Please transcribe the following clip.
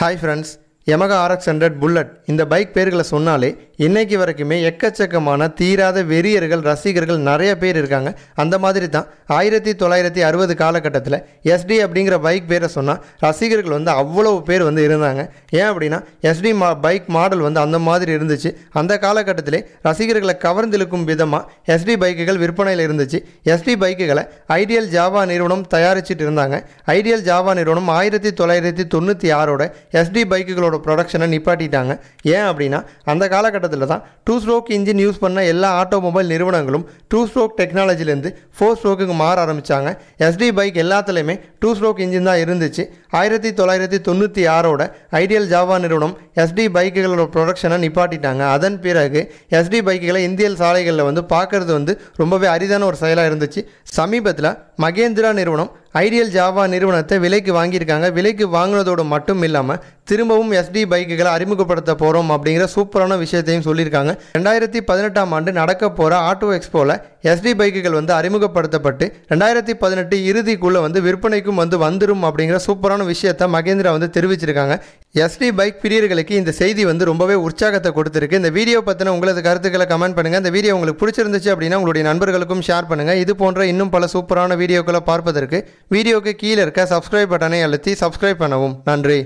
Hi friends, Yamaha RX hundred bullet இந்த bike பேர்களை சொன்னாலே இன்னைக்கு வரைக்குமே எக்கச்சக்கமான தீராத வெறியர்கள் ரசிகர்கள் நிறைய பேர் இருக்காங்க. அந்த மாதிரி தான் ஆயிரத்தி தொள்ளாயிரத்தி அறுபது காலகட்டத்தில் எஸ்டி அப்படிங்கிற பைக் பேரை சொன்னால் ரசிகர்கள் வந்து அவ்வளவு பேர் வந்து இருந்தாங்க. ஏன் அப்படின்னா எஸ்டி மா பைக் மாடல் வந்து அந்த மாதிரி இருந்துச்சு. அந்த காலகட்டத்திலே ரசிகர்களை கவர்ந்திழுக்கும் விதமாக எஸ்டி பைக்குகள் விற்பனையில் இருந்துச்சு. எஸ்டி பைக்குகளை ஐடியல் ஜாவா நிறுவனம் தயாரிச்சிட்டு இருந்தாங்க. ஐடியல் ஜாவா நிறுவனம் ஆயிரத்தி தொள்ளாயிரத்தி தொண்ணூற்றி ஆறோட எஸ்டி பைக்குகளோட ப்ரொடக்ஷனை நிப்பாட்டிட்டாங்க. ஏன் அப்படின்னா அந்த காலகட்டத்தில் தான் டூ ஸ்ட்ரோக் இன்ஜின் யூஸ் பண்ண எல்லா ஆட்டோமொபைல் நிறுவனங்களும் டூ ஸ்ட்ரோக் டெக்னாலஜிலேருந்து ஃபோர் ஸ்ட்ரோக்குக்கு மாற ஆரம்பித்தாங்க எஸ்டி பைக் எல்லாத்துலேயுமே டூ ஸ்ட்ரோக் இன்ஜின் தான் இருந்துச்சு. ஆயிரத்தி தொள்ளாயிரத்தி தொண்ணூற்றி ஆறோட ஐடியல் ஜாவா நிறுவனம் எஸ்டி பைக்குகளோட ப்ரொடக்ஷனை நிப்பாட்டிட்டாங்க. அதன் பிறகு எஸ்டி பைக்குகளை இந்திய சாலைகளில் வந்து பார்க்கறது வந்து ரொம்பவே அரிதான ஒரு செயலாக இருந்துச்சு. சமீபத்தில் மகேந்திரா நிறுவனம் ஐடியல் ஜாவா நிறுவனத்தை விலைக்கு வாங்கியிருக்காங்க. விலைக்கு வாங்கினதோடு மட்டும் இல்லாமல் திரும்பவும் எஸ்டி பைக்குகளை அறிமுகப்படுத்த போகிறோம் அப்படிங்கிற சூப்பரான விஷயத்தையும் சொல்லியிருக்காங்க. ரெண்டாயிரத்தி பதினெட்டாம் ஆண்டு நடக்க போகிற ஆட்டோ எக்ஸ்போவில் எஸ்டி பைக்குகள் வந்து அறிமுகப்படுத்தப்பட்டு ரெண்டாயிரத்தி பதினெட்டு இறுதிக்குள்ளே வந்து விற்பனைக்கும் வந்து வந்துடும் அப்படிங்கிற சூப்பரான விஷயத்தை மகேந்திரா வந்து தெரிவிச்சிருக்காங்க. எஸ்டி பைக் பிரியர்களுக்கு இந்த செய்தி வந்து ரொம்பவே உற்சாகத்தை கொடுத்துருக்கு. இந்த வீடியோ பற்றின உங்களது கருத்துக்களை கமெண்ட் பண்ணுங்கள் இந்த வீடியோ உங்களுக்கு பிடிச்சிருந்துச்சு அப்படின்னா உங்களுடைய நண்பர்களுக்கும் ஷேர் பண்ணுங்கள் இது போன்ற இன்னும் பல சூப்பரான வீடியோக்களை பார்ப்பதற்கு வீடியோக்கு கீழே இருக்க சப்ஸ்கிரைப் பட்டனை அழுத்தி சப்ஸ்கிரைப் பண்ணவும். நன்றி.